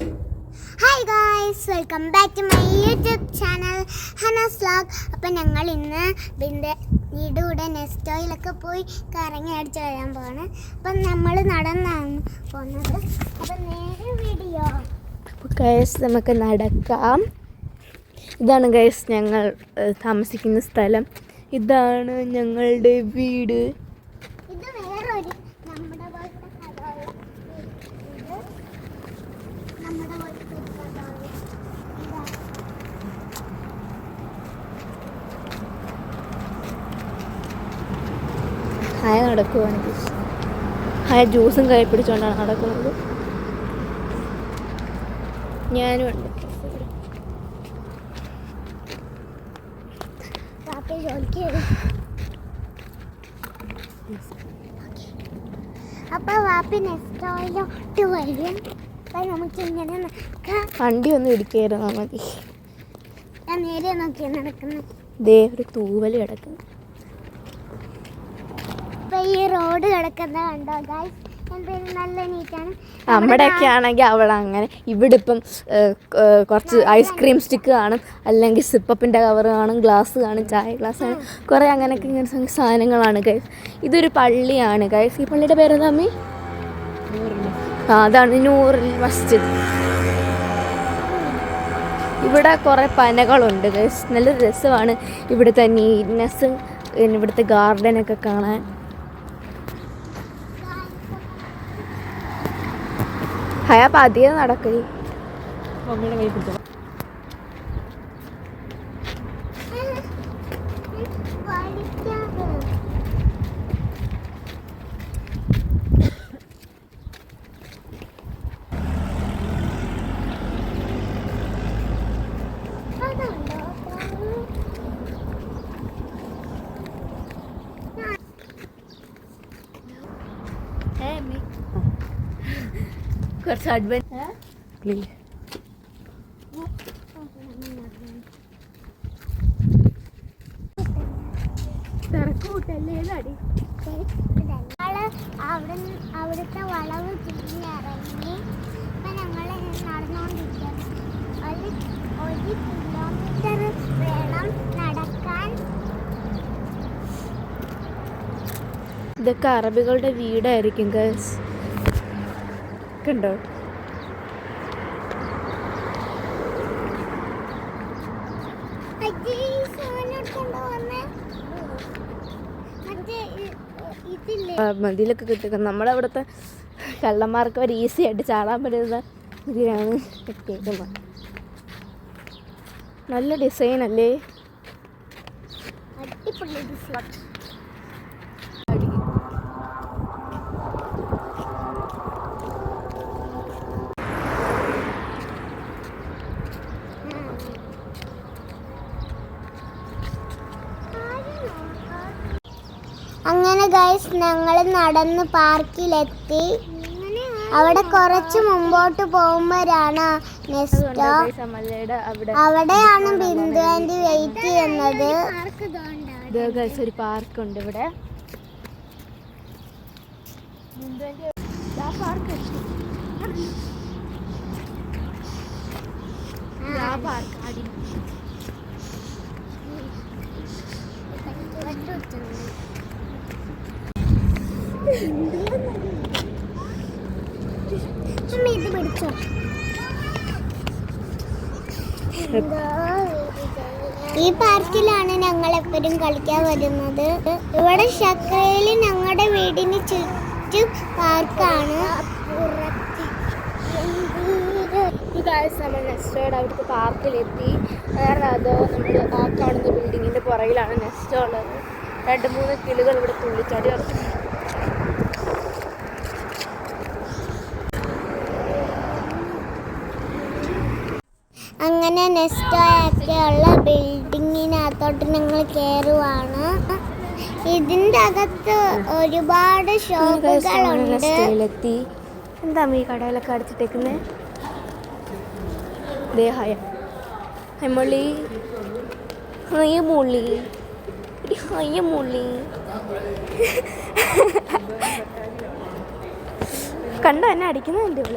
Hi guys welcome back to my YouTube channel Hanas vlog അപ്പം ഞങ്ങൾ ഇന്ന് ഇതിന്റെ വീട് കൂടെ നെസ്റ്റോയിലൊക്കെ പോയി കറങ്ങി അടിച്ച് വരാൻ പോവാണ്. അപ്പം നമ്മൾ നടന്നാണ് പോകുന്നത് അപ്പം നേരെ വീഡിയോ. ഗൈസ് നമുക്ക് നടക്കാം. ഇതാണ് ഗൈസ് ഞങ്ങൾ താമസിക്കുന്ന സ്ഥലം. ഇതാണ് ഞങ്ങളുടെ വീട് ഇത് വേറൊരു നമ്മുടെ പോലത്തെ കഥയുള്ള ഇത് നമ്മുടെ പോലത്തെ ഒരു കഥയുള്ള ഇതാ ഹായ നടക്കുവാണ് ഹായ ജ്യൂസും കൈ പിടിച്ചുകൊണ്ടാണ് നടക്കുന്നത്. ഞാനും ഉണ്ട്. പാപ്പി ജോലിക്ക് വരും. അപ്പൊ വാപ്പി നെസ്റ്റോയിലോട്ട് വരും. അപ്പൊ നമുക്ക് ഇങ്ങനെ നടക്കാം. വണ്ടി ഒന്നും ഇടിക്കായിരുന്നു മതി. ഞാൻ നേരെ നോക്കി നടക്കുന്നത്. ദേ ഒരു തൂവൽ കിടക്കുന്നു. അപ്പൊ ഈ റോഡ് കിടക്കുന്ന കണ്ടോ ഗായ്സ് ആണെങ്കിൽ അവൾ അങ്ങനെ ഇവിടെ ഇപ്പം കുറച്ച് ഐസ്ക്രീം സ്റ്റിക്ക് കാണും അല്ലെങ്കിൽ സിപ്പപ്പിന്റെ കവർ കാണും ഗ്ലാസ് കാണും ചായ ഗ്ലാസ് കാണും. കുറേ അങ്ങനെയൊക്കെ ഇങ്ങനെ സാധനങ്ങളാണ് ഗൈസ് ഇതൊരു പള്ളിയാണ് ഗൈസ് ഈ പള്ളിയുടെ പേരെന്താ അമ്മി? ആ അതാണ് നൂറിൽ മസ്ജിദ്. ഇവിടെ കുറേ പനകളുണ്ട് ഗൈസ് നല്ല രസമാണ് ഇവിടുത്തെ നീറ്റ്നെസ് ഇവിടുത്തെ ഗാർഡനൊക്കെ കാണാൻ. ഹയ പതിയെ നടക്കേ കുറച്ച് അഡ്വൻ ഞങ്ങൾ അവിടെ അവിടുത്തെ വളവ് തിരിഞ്ഞിറങ്ങി ഇപ്പൊ ഞങ്ങൾ നടന്നുകൊണ്ടിരിക്കുകയാണ് ഒരു ഒരു കിലോമീറ്റർ വേണം നടക്കാൻ. ഇതൊക്കെ അറബികളുടെ വീടായിരിക്കും ഗൈസ് കണ്ടോ മതിയിലൊക്കെ കിട്ടുക നമ്മുടെ അവിടുത്തെ കള്ളന്മാർക്ക് അവർ ഈസി ആയിട്ട് ചാടാൻ പറ്റുന്ന ഇതിലാണ് കെട്ടിയേക്കുന്നത് നല്ല ഡിസൈൻ അല്ലേ? അടിപൊളി ഡിസൈൻ അങ്ങനെ ഗൈസ് ഞങ്ങൾ നടന്ന് പാർക്കിലെത്തി അവിടെ കുറച്ച് മുമ്പോട്ട് പോകുമ്പോഴാണ് നെസ്റ്റോ അവിടെ അവിടെയാണ് ബിന്ദു ആന്റി വെയിറ്റ് ചെയ്യുന്നത് ഒരു പാർക്ക് പാർക്കുണ്ട് ഇവിടെ പാർക്ക് ഈ പാർക്കിലാണ് ഞങ്ങൾ എപ്പോഴും കളിക്കാൻ വരുന്നത്. ഇവിടെ ശക്രയിൽ ഞങ്ങളുടെ വീടിന് ചുറ്റും പാർക്കാണ്. നമ്മൾ അവിടുത്തെ പാർക്കിലെത്തി. കാരണം അത് നമ്മൾ ആ കാണുന്ന ബിൽഡിങ്ങിന്റെ പുറകിലാണ് നെസ്റ്റോ ഉള്ളത്. രണ്ട് മൂന്ന് കിളികൾ ഇവിടെ തുള്ളിച്ചാടി അങ്ങനെ നെസ്റ്റോയൊക്കെയുള്ള ബിൽഡിങ്ങിനകത്തോട്ട് ഞങ്ങൾ കയറുവാണ് ഇതിന്റെ അകത്ത് ഒരുപാട് ഷോപ്പുകളുണ്ട്. എന്താ ഈ കടയിലൊക്കെ ദേഹായ മുള്ളി ഹായ. മുള്ളി എടി മുള്ളി കണ്ടോ എന്നെ അടിക്കുന്നുണ്ട് ഇവൾ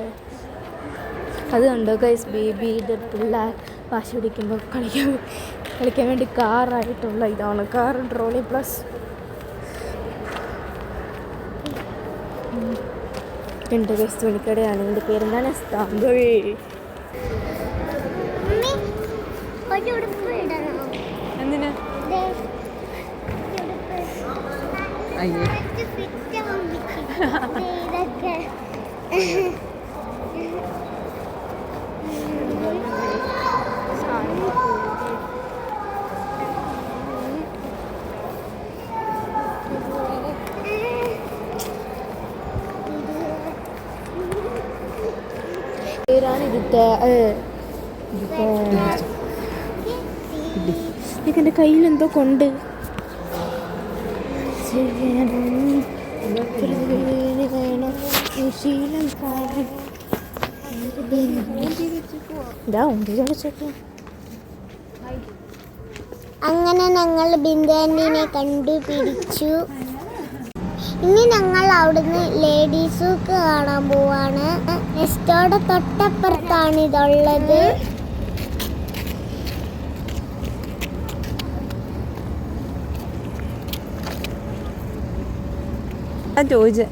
അത് കണ്ടോ ഗൈസ് ബേബിയുടെ പിള്ളേർ വാശി പിടിക്കുമ്പോൾ കളിക്കാൻ കളിക്കാൻ വേണ്ടി കാറായിട്ടുള്ള ഇതാണ്. കാർ ട്രോളി പ്ലസ് ഉണ്ട് ഗൈസ് തുണിക്കടയാണ്. എന്റെ പേരെന്താണ്? ഇടണോ? എന്തിനാ. അയ്യേ. ഇതിത്തെ ഇതൊക്കെ എന്റെ കയ്യിൽ എന്തോ കൊണ്ട്. അങ്ങനെ ഞങ്ങൾ ബിന്ദുവിനെ കണ്ടുപിടിച്ചു. ഇനി ഞങ്ങൾ അവിടുന്ന് ലേഡീസ് സൂക്ക് കാണാൻ പോവാണ്. നെസ്റ്റോടെ തൊട്ടപ്പുറത്താണ് ഇതുള്ളത്. ഞാൻ ചോദിച്ചേ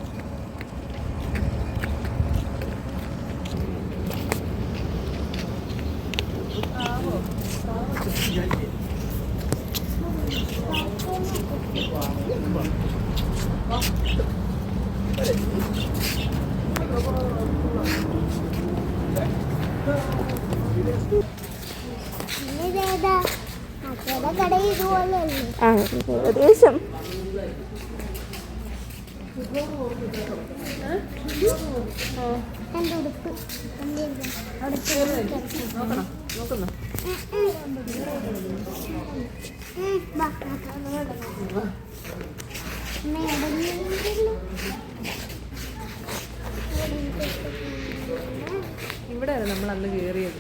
ഇതേതാ മറ്റേടെ കട ഇതുപോലെയല്ലേ ആ ഏകദേശം എന്റെ ഉടുപ്പ് എന്റെ ഇത്. അവിടെ ചെറിയ നോക്കണം നോക്കുന്നു ഉം, വാ, നമുക്ക് അങ്ങോട്ട് പോകാം. അമ്മ, ഏകദേശം ഇവിടെ നമ്മൾ അന്ന് കയറിയത്.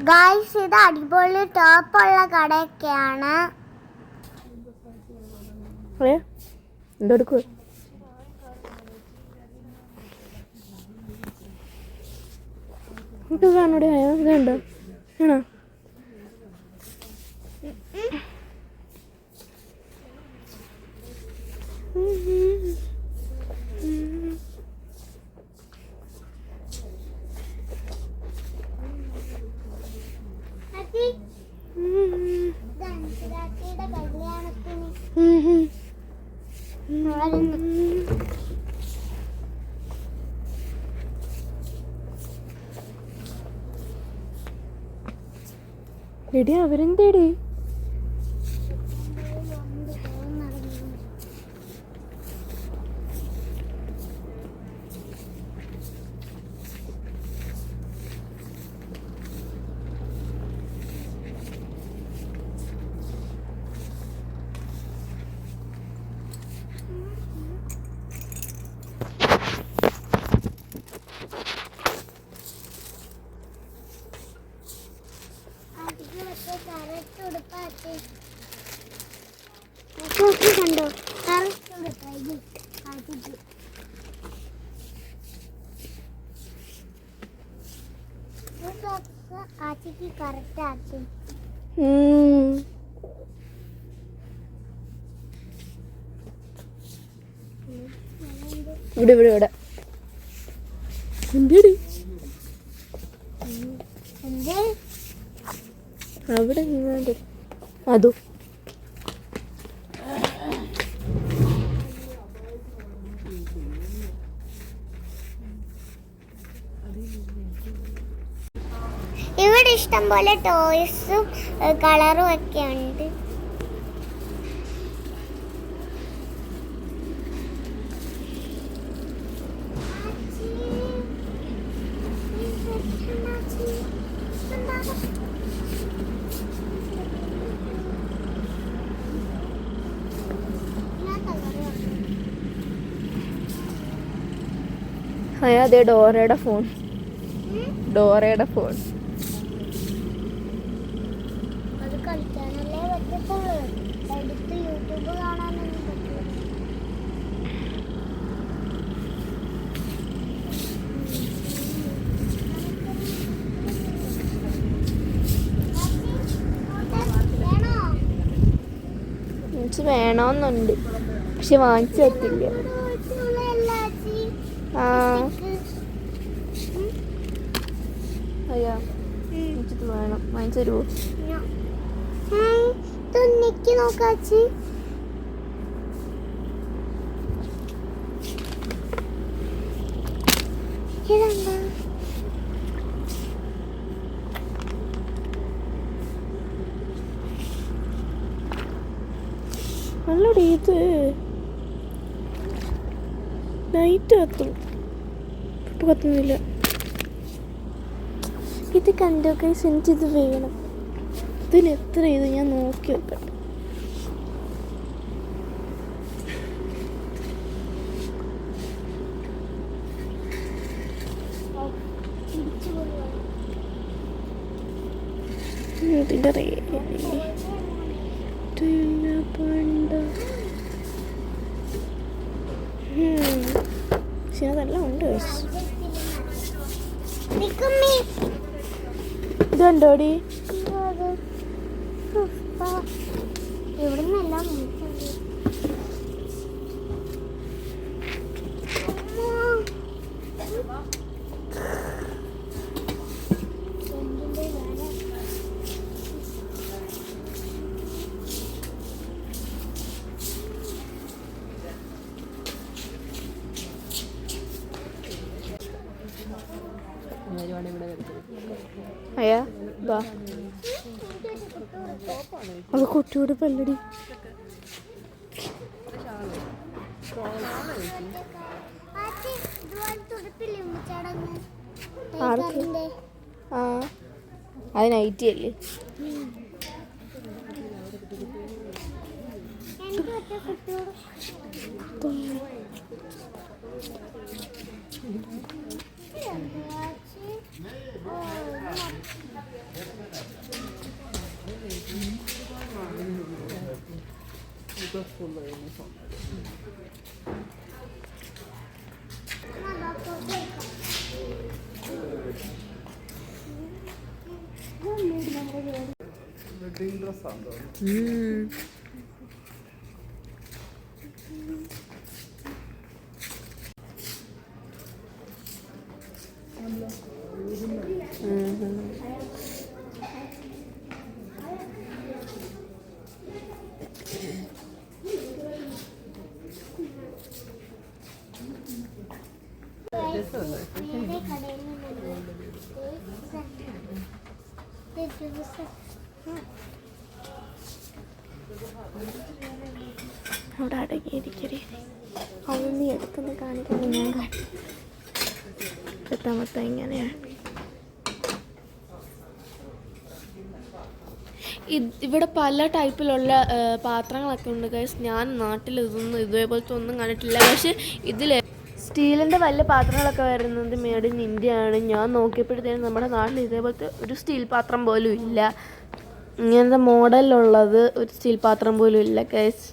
ഗായ്സ് ഇത് അടിപൊളി ടോപ്പുള്ള കടയൊക്കെയാണ്. ഏ? ഇത് കാണൂടെ ഇതുണ്ടോ. ആണോ? എടി അവരെന്തേടി? ഇവിടെ ഇവിടെ ഇവിടെ എന്തേടി എന്ത് അവിടെ ഇങ്ങോട്ട് അതോ ഇവിടെ ഇഷ്ടം പോലെ ടോയ്സും കളറും ഒക്കെ ഉണ്ട്. അതെ ഡോറയുടെ ഫോൺ. ഡോറയുടെ ഫോൺ. വേണമെന്നുണ്ട്. പക്ഷെ വാങ്ങിച്ചു പറ്റില്ല ആ അയ്യാ എനിക്കിത് വാങ്ങിച്ചു തരുമോ തുന്നിക്ക് നോക്കാച്ചി ഇതെന്താ? ഇത് നൈറ്റ് കത്തും ഇപ്പം കത്തുന്നില്ല. ഇത് കണ്ടോ കൈസ് എനിക്കിത് വേണം. ഇതിൽ എത്ര ഇത് ഞാൻ നോക്കി വെക്കട്ടെ. ഇതിന്റെ അതെല്ലാം ഉണ്ട് and dirty. കൊച്ചുകൂടി പല്ലടി. ആ. അത് നൈറ്റി അല്ലേ? എനിക്ക് burada kullanıyoruz onları. Hmm. അവിടെ അടങ്ങിയിരിക്കരുത് അവൻ നീ എടുത്തൊന്ന് കാണിക്കുന്നു ഞാൻ കാണിക്കാം എത്താമത്ത ഇങ്ങനെയാണ് ഇവിടെ പല ടൈപ്പിലുള്ള പാത്രങ്ങളൊക്കെ ഉണ്ട്. ഗൈസ് ഞാൻ നാട്ടിൽ ഇതൊന്നും ഇതേപോലത്തെ ഒന്നും കണ്ടിട്ടില്ല. പക്ഷെ ഇതിൽ സ്റ്റീലിന്റെ വലിയ പാത്രങ്ങളൊക്കെ വരുന്നത് മേഡ് ഇൻ ഇന്ത്യ ആണ്. ഞാൻ നോക്കിയപ്പോഴത്തേനും നമ്മുടെ നാട്ടിൽ ഇതേപോലത്തെ ഒരു സ്റ്റീൽ പാത്രം പോലും ഇല്ല. ഇങ്ങനത്തെ മോഡലുള്ളത് ഒരു സ്റ്റീൽ പാത്രം പോലും ഇല്ല കേസ്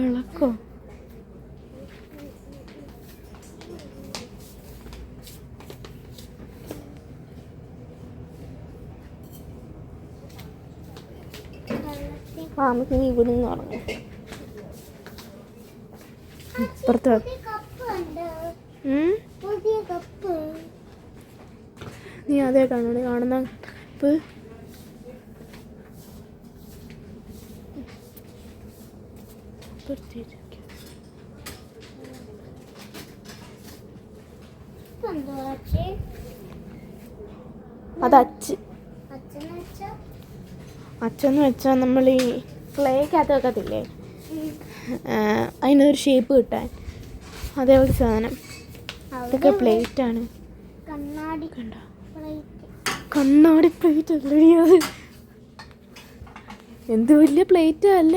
വിളക്കോ? ആ നമുക്ക് ഇവിടെ നിന്ന് തുടങ്ങാം. ഇപ്പുറത്ത് നീ അതേ കപ്പ് ഉണ്ട്? ഉം? പുതിയ കപ്പ് നീ അതേട്ടാണ് കാണുന്ന അച്ഛൻ അത് അച്ഛൻ? അച്ചെന്ന് വെച്ചാൽ നമ്മൾ ഈ ക്ലേക്കകത്ത് വെക്കത്തില്ലേ? അതിനൊരു ഷേപ്പ് കിട്ടാൻ. അതേപോലെ സാധനം. ഇതൊക്കെ പ്ലേറ്റ് ആണ്. കണ്ണാടി കണ്ടോ? പ്ലേറ്റ് കണ്ണാടി പ്ലേറ്റ് അല്ലേ അത്. എന്ത് വലിയ പ്ലേറ്റ് അല്ല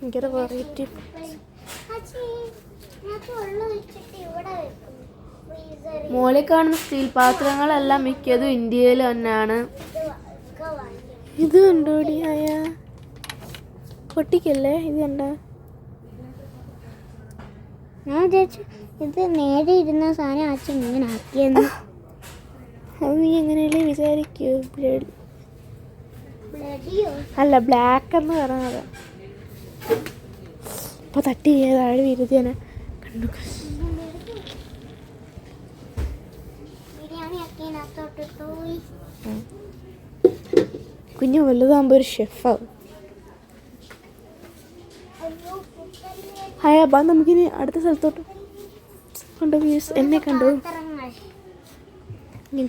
ഭയങ്കര വെറൈറ്റി ഇവിടെ വെക്കും. മോളിൽ കാണുന്ന സ്റ്റീൽ പാത്രങ്ങളെല്ലാം മിക്കതും ഇന്ത്യയിൽ തന്നെയാണ്. ഇത് കണ്ടോടി ആയ? പൊട്ടിക്കല്ലേ? ഇത് കണ്ട? ഞാൻ വിചാരിച്ചു ഇത് നേരെ ഇരുന്ന സാധനം അച്ഛൻ ഇങ്ങനെ ആക്കിയെന്ന്. അത് നീ എങ്ങനെയല്ലേ വിചാരിക്കൂ? ബ്ലഡ്. അല്ല ബ്ലാക്ക് എന്ന് പറഞ്ഞത്. അപ്പോൾ തട്ടി താഴെ വിരുതിയാണ് കണ്ടു. കുഞ്ഞു വലുതാകുമ്പോൾ ഒരു ഷെഫാവും ഹായ ബാ നമുക്കിനി അടുത്ത സ്ഥലത്തോട്ട് കണ്ടോ വ്യൂസ് എന്നെ കണ്ടു.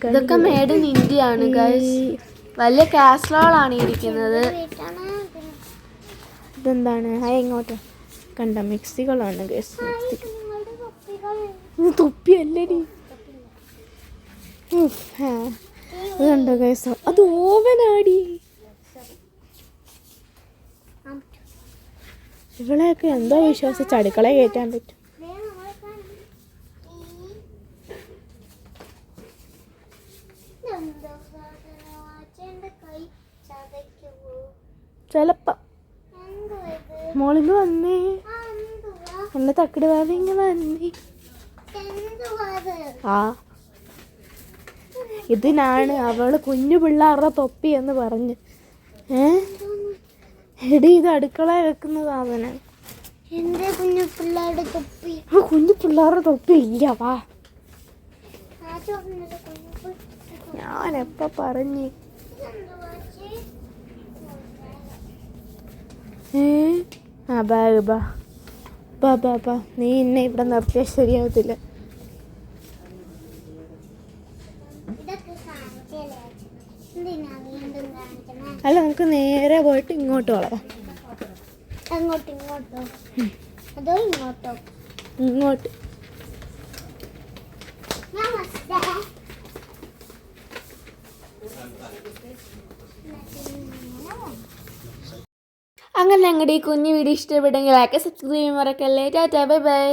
ഇതൊക്കെ മേഡ് ഇൻ ഇന്ത്യ ആണ് വലിയ കാസറോളാണ് ഇരിക്കുന്നത്. ഇതെന്താണ്? ഹായ് ഇങ്ങോട്ട് കണ്ട മിക്സികളാണ് ഗൈസ് മിക്സി നിങ്ങളുടെ ഇത് കണ്ടോ ഗൈസ് അത് ഓവനാടി. ഇവളെയൊക്കെ എന്തോ വിശ്വസിച്ച് അടുക്കള കയറ്റാൻ പറ്റും. ചിലപ്പം. വന്നേ. എന്നെ തക്കട് ഭാവി വന്നേ. അത്? ആ. ഇതിനാണ് അവൾ കുഞ്ഞു പിള്ളാരുടെ തൊപ്പി എന്ന് പറഞ്ഞ്. ഏ? എടി ഇത് അടുക്കള വെക്കുന്ന സാധനം. എന്റെ കുഞ്ഞു പിള്ളാരുടെ തൊപ്പി. ആ കുഞ്ഞു പിള്ളേരുടെ തൊപ്പി ഇല്ല വാ. ഞാൻ എപ്പ പറഞ്ഞ്? ഏ? ആ ബാ ബാ. ബാ ബാ നീ എന്നെ ഇവിടെ നിർത്തിയാൽ ശരിയാവത്തില്ല ഇതൊക്കെ കാണിച്ചല്ലേ അച്ഛൻ? എന്തിനാ വീണ്ടും കാണിക്കണേ അല്ല നമുക്ക് നേരെ ഇങ്ങോട്ട് വളരാം അങ്ങോട്ട് ഇങ്ങോട്ടോ. അതോ ഇങ്ങോട്ടോ? ഇങ്ങോട്ട്. അങ്ങനെ ഞങ്ങളുടെ ഈ കുഞ്ഞു വീഡിയോ ഇഷ്ടപ്പെട്ടെങ്കിൽ ലൈക്ക് സബ്സ്ക്രൈബ് ചെയ്യാൻ മറക്കല്ലേ. Tata bye bye.